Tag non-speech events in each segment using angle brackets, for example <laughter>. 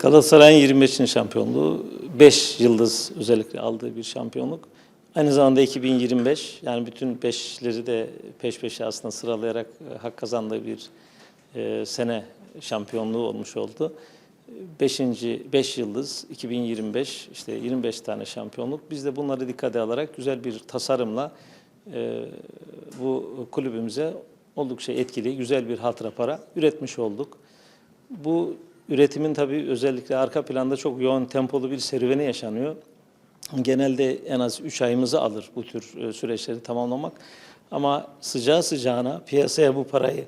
Galatasaray'ın 25. şampiyonluğu 5 yıldız özellikle aldığı bir şampiyonluk. Aynı zamanda 2025 yani bütün beşleri de peş peşe aslında sıralayarak e, hak kazandığı bir e, sene şampiyonluğu olmuş oldu. 5. 5 yıldız 2025 işte 25 tane şampiyonluk. Biz de bunları dikkate alarak güzel bir tasarımla e, bu kulübümüze oldukça etkili, güzel bir hatıra para üretmiş olduk. Bu üretimin tabii özellikle arka planda çok yoğun tempolu bir serüveni yaşanıyor. Genelde en az 3 ayımızı alır bu tür e, süreçleri tamamlamak. Ama sıcağı sıcağına piyasaya bu parayı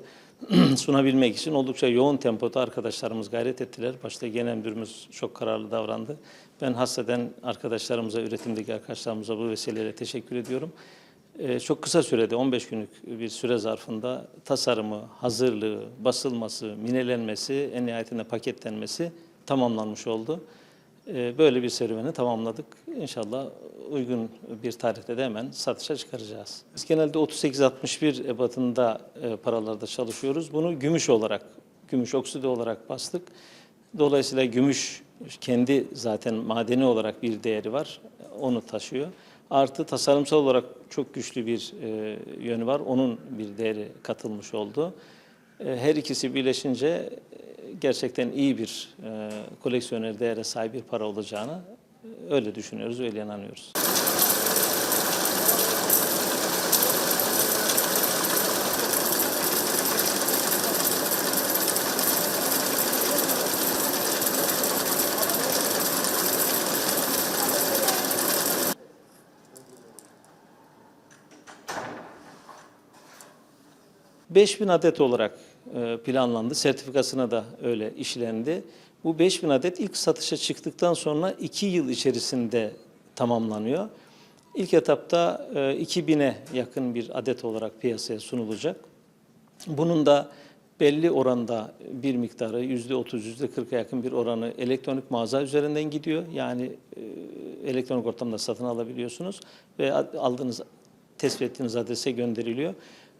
<clears throat> sunabilmek için oldukça yoğun tempoda arkadaşlarımız gayret ettiler. Başta genel müdürümüz çok kararlı davrandı. Ben hasreden arkadaşlarımıza, üretimdeki arkadaşlarımıza bu vesileyle teşekkür ediyorum. Ee, çok kısa sürede 15 günlük bir süre zarfında tasarımı, hazırlığı, basılması, minelenmesi, en nihayetinde paketlenmesi tamamlanmış oldu. Ee, böyle bir serüveni tamamladık. İnşallah uygun bir tarihte de hemen satışa çıkaracağız. Biz genelde 38-61 ebatında e, paralarda çalışıyoruz. Bunu gümüş olarak, gümüş okside olarak bastık. Dolayısıyla gümüş kendi zaten madeni olarak bir değeri var. Onu taşıyor. Artı tasarımsal olarak çok güçlü bir e, yönü var. Onun bir değeri katılmış oldu. E, her ikisi birleşince e, gerçekten iyi bir e, koleksiyoner değere sahip bir para olacağını e, öyle düşünüyoruz, öyle inanıyoruz. ...5000 adet olarak e, planlandı. Sertifikasına da öyle işlendi. Bu 5000 adet ilk satışa çıktıktan sonra 2 yıl içerisinde tamamlanıyor. İlk etapta e, 2000'e yakın bir adet olarak piyasaya sunulacak. Bunun da belli oranda bir miktarı yüzde otuz, yüzde kırka yakın bir oranı elektronik mağaza üzerinden gidiyor. Yani e, elektronik ortamda satın alabiliyorsunuz ve aldığınız, tespit ettiğiniz adrese gönderiliyor.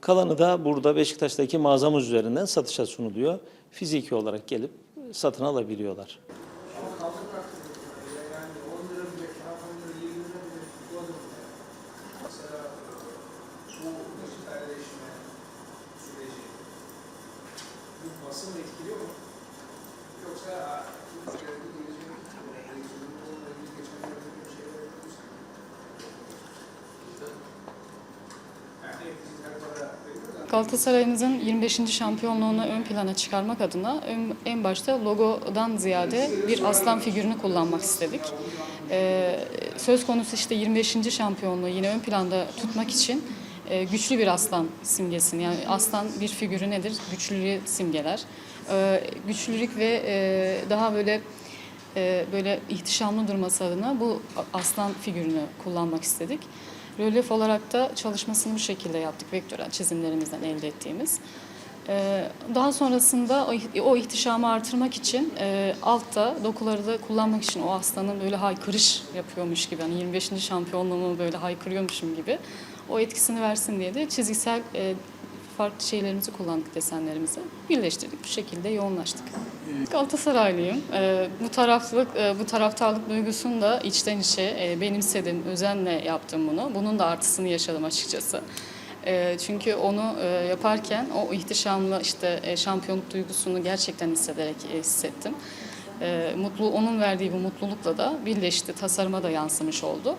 Kalanı da burada Beşiktaş'taki mağazamız üzerinden satışa sunuluyor. Fiziki olarak gelip satın alabiliyorlar. Yani 10 lira bile, Galatasaray'ımızın 25. şampiyonluğunu ön plana çıkarmak adına en başta logodan ziyade bir aslan figürünü kullanmak istedik. Ee, söz konusu işte 25. şampiyonluğu yine ön planda tutmak için e, güçlü bir aslan simgesini yani aslan bir figürü nedir? Güçlülüğü simgeler. Ee, güçlülük ve e, daha böyle e, böyle ihtişamlı durması adına bu aslan figürünü kullanmak istedik. Rölyef olarak da çalışmasını bu şekilde yaptık vektörel çizimlerimizden elde ettiğimiz. Ee, Daha sonrasında o iht- o ihtişamı artırmak için e, altta dokuları da kullanmak için o aslanın böyle haykırış yapıyormuş gibi hani 25. şampiyonluğumu böyle haykırıyormuşum gibi o etkisini versin diye de çizgisel e, farklı şeylerimizi kullandık desenlerimizi. Birleştirdik bu şekilde yoğunlaştık. Galatasaraylıyım. Ee, bu taraflılık, e, bu taraftarlık duygusunu da içten içe e, benimsedim, özenle yaptım bunu. Bunun da artısını yaşadım açıkçası. E, çünkü onu e, yaparken o ihtişamlı işte e, şampiyonluk duygusunu gerçekten hissederek e, hissettim. E, mutlu onun verdiği bu mutlulukla da birleşti, tasarıma da yansımış oldu.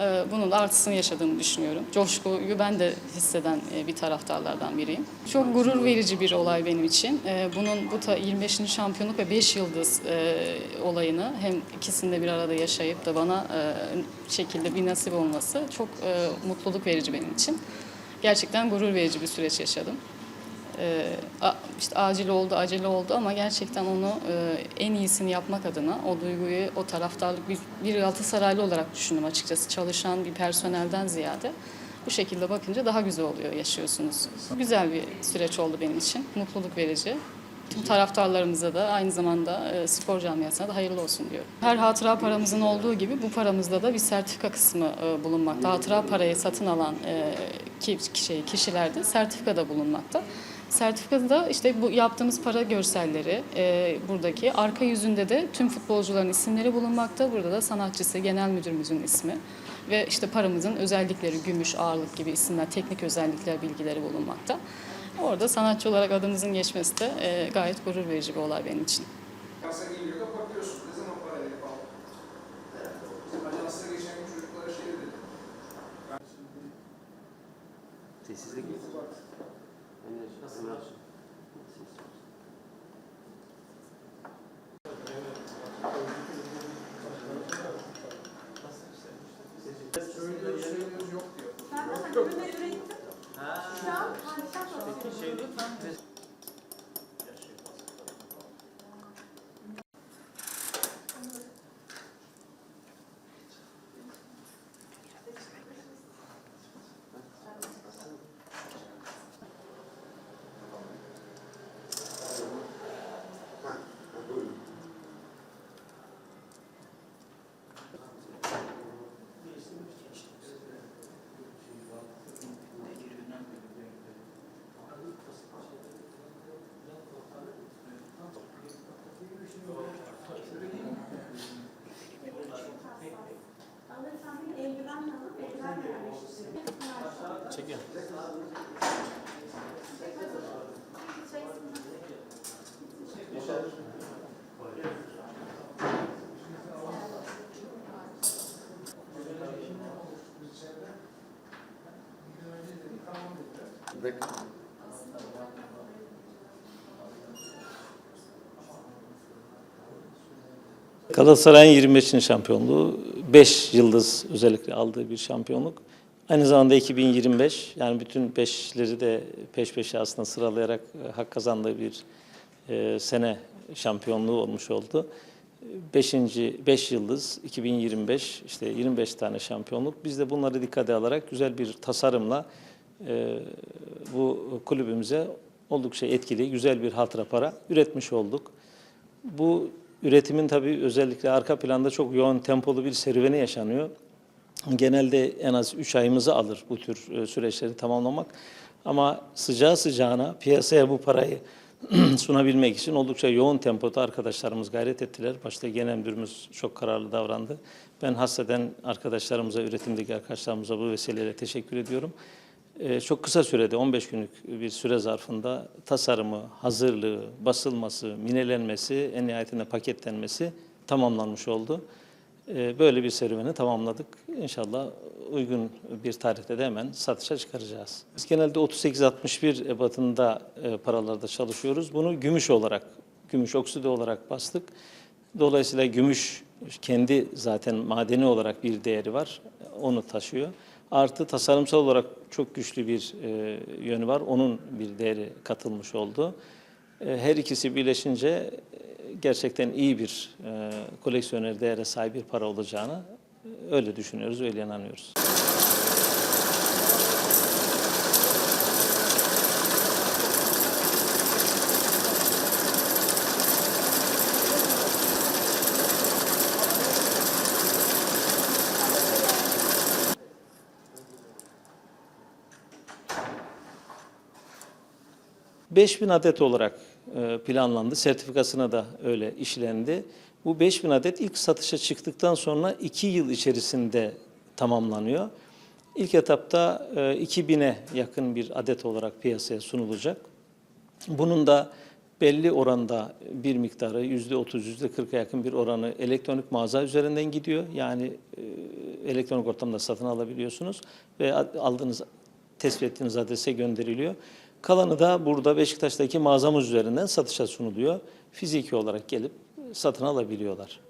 E, Bunun da artısını yaşadığımı düşünüyorum. Coşkuyu ben de hisseden e, bir taraftarlardan biriyim. Çok gurur verici bir olay benim için. E, Bunun bu ta 25. şampiyonluk ve 5 yıldız e, olayını hem ikisinde bir arada yaşayıp da bana e, şekilde bir nasip olması çok mutluluk verici benim için. Gerçekten gurur verici bir süreç yaşadım. E, işte acil oldu, acele oldu ama gerçekten onu e, en iyisini yapmak adına o duyguyu, o taraftarlık bir, bir Galatasaraylı olarak düşündüm açıkçası. Çalışan bir personelden ziyade bu şekilde bakınca daha güzel oluyor, yaşıyorsunuz. Güzel bir süreç oldu benim için, mutluluk verici. Tüm taraftarlarımıza da aynı zamanda e, spor camiasına da hayırlı olsun diyorum. Her hatıra paramızın olduğu gibi bu paramızda da bir sertifika kısmı bulunmakta. Hatıra parayı satın alan ki, kişilerde sertifika da bulunmakta. Sertifikada da işte bu yaptığımız para görselleri e, buradaki arka yüzünde de tüm futbolcuların isimleri bulunmakta. Burada da sanatçısı, genel müdürümüzün ismi ve işte paramızın özellikleri, gümüş, ağırlık gibi isimler, teknik özellikler, bilgileri bulunmakta. Orada sanatçı olarak adımızın geçmesi de e, gayet gurur verici bir olay benim için. Sessizlik? Söylüyoruz, söylüyoruz yok diyor. Ben de ürünü ürettim. Şu an harika çalışıyorum. Alırsan yerleştiriyorum. Çekiyor. Galatasaray'ın 25. şampiyonluğu 5 yıldız özellikle aldığı bir şampiyonluk. Aynı zamanda 2025 yani bütün beşleri de peş peşe aslında sıralayarak e, hak kazandığı bir e, sene şampiyonluğu olmuş oldu. 5. 5 yıldız 2025 işte 25 tane şampiyonluk. Biz de bunları dikkate alarak güzel bir tasarımla e, bu kulübümüze oldukça etkili, güzel bir hatıra para üretmiş olduk. Bu üretimin tabii özellikle arka planda çok yoğun tempolu bir serüveni yaşanıyor. Genelde en az 3 ayımızı alır bu tür e, süreçleri tamamlamak. Ama sıcağı sıcağına piyasaya bu parayı <clears throat> sunabilmek için oldukça yoğun tempoda arkadaşlarımız gayret ettiler. Başta genel müdürümüz çok kararlı davrandı. Ben hasreten arkadaşlarımıza, üretimdeki arkadaşlarımıza bu vesileyle teşekkür ediyorum. Ee, çok kısa sürede 15 günlük bir süre zarfında tasarımı, hazırlığı, basılması, minelenmesi, en nihayetinde paketlenmesi tamamlanmış oldu. Ee, böyle bir serüveni tamamladık. İnşallah uygun bir tarihte de hemen satışa çıkaracağız. Biz genelde 38-61 ebatında e, paralarda çalışıyoruz. Bunu gümüş olarak, gümüş okside olarak bastık. Dolayısıyla gümüş kendi zaten madeni olarak bir değeri var. Onu taşıyor. Artı tasarımsal olarak çok güçlü bir e, yönü var. Onun bir değeri katılmış oldu. E, her ikisi birleşince e, gerçekten iyi bir e, koleksiyoner değere sahip bir para olacağını e, öyle düşünüyoruz, öyle inanıyoruz. ...5000 adet olarak e, planlandı. Sertifikasına da öyle işlendi. Bu 5000 adet ilk satışa çıktıktan sonra 2 yıl içerisinde tamamlanıyor. İlk etapta e, 2000'e yakın bir adet olarak piyasaya sunulacak. Bunun da belli oranda bir miktarı yüzde otuz, yüzde kırka yakın bir oranı elektronik mağaza üzerinden gidiyor. Yani e, elektronik ortamda satın alabiliyorsunuz ve aldığınız, tespit ettiğiniz adrese gönderiliyor. Kalanı da burada Beşiktaş'taki mağazamız üzerinden satışa sunuluyor. Fiziki olarak gelip satın alabiliyorlar.